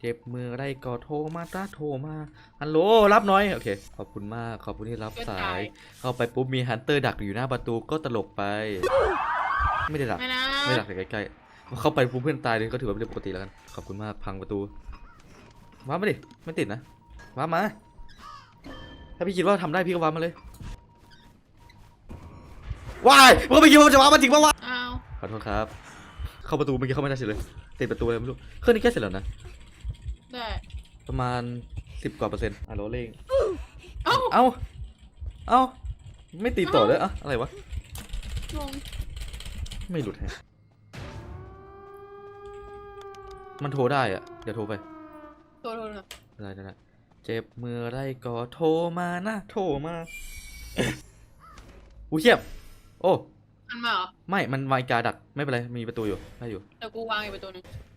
เจ็บมืออะไรก็โทรมาตาโทรมาฮัลโหลรับหน่อยโอเคขอบคุณมากขอบคุณที่รับสาย เข้าไปปุ๊บมีฮันเตอร์ดักอยู่หน้าประตูก็ตลกไป ไม่ได้ดักไม่นะไม่ดักแต่ใกล้ๆเข้าไปปุ๊บเพื่อนตายเลยก็ถือว่าเป็นเรื่องปกติแล้วกันขอบคุณมากพังประตูว้ามาดิไม่ติดนะว้ามา ถ้าพี่คิดว่าทำได้พี่ก็ว้ามาเลยว้ายมึงก็ไม่คิดว่ามันจะว้ามาจริงปะวะอ้าวขอโทษครับ เข้าประตูเมื่อกี้เข้าไม่ได้เฉยเลยติดประตูอะไรไม่รู้เครื่องนี้แค่เสร็จแล้วนะ ได้ประมาณสิบกว่าเปอร์เซ็นต์อะโรลเล่งเอ้าเอ้าเอ้าไม่ตีต่อเลยอะอะไรวะ งงไม่หลุดแฮะ มันโทรได้อะเดี๋ยวโทรไป โทษโทษโทษได้ได้ได้เจ็บมืออะไรก็โทรมานะ โทรมา อุ้ยเชียบ โอ้หันมาเหรอ ไม่ มันวายกาดัก ไม่เป็นไร มีประตูอยู่ ได้อยู่ เดี๋ยวกูวางอีกไปตัวหนึงโ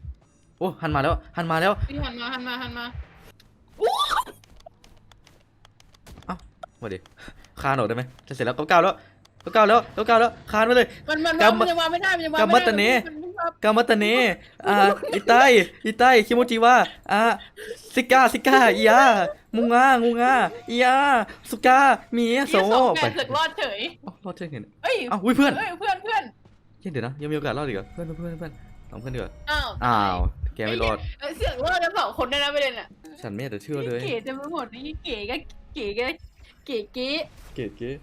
อ้หันมาแล้วหันมาแล้วพี่หันมาหันมาหันมามาดิคานออกได้ไหมจะเสร็จแล้วก็ก้าวแล้วก็ก้าวแล้วก็ก้าวแล้วคานไปเลยมันมันกำมันยังวางไม่ได้มันยังวางกำมัไม่ตได้ตะเนะมันมันมันกามาตาเนะอ่าอิไตอิไตคิโมจิวะอ่าซิก้าซิก้าอียามุงางูงาอียาสุก้ามีโซเหี้ยสองไปแกสึกรอดเฉยเอ้ารอดเช่นเห็นเอ้ยเอ้าอุ้ยเพื่อนเอ้ยเพื่อนเพื่อนเฮ้ยเดี๋ยวนะยังมีโอกาสรอดอีกเหรอเพื่อนเพื่อนเพื่อนสองเพื่อนดีกว่าอ้าวอ้าว แกไม่รอด เอ้ยเสียงรอดกันสองคนได้นะประเด็นอะฉันไม่อยากจะเชื่อเลย เก๋เต็มไปหมดนี่เก๋ก็เก๋ก็เก๋เก๋ เก๋เก๋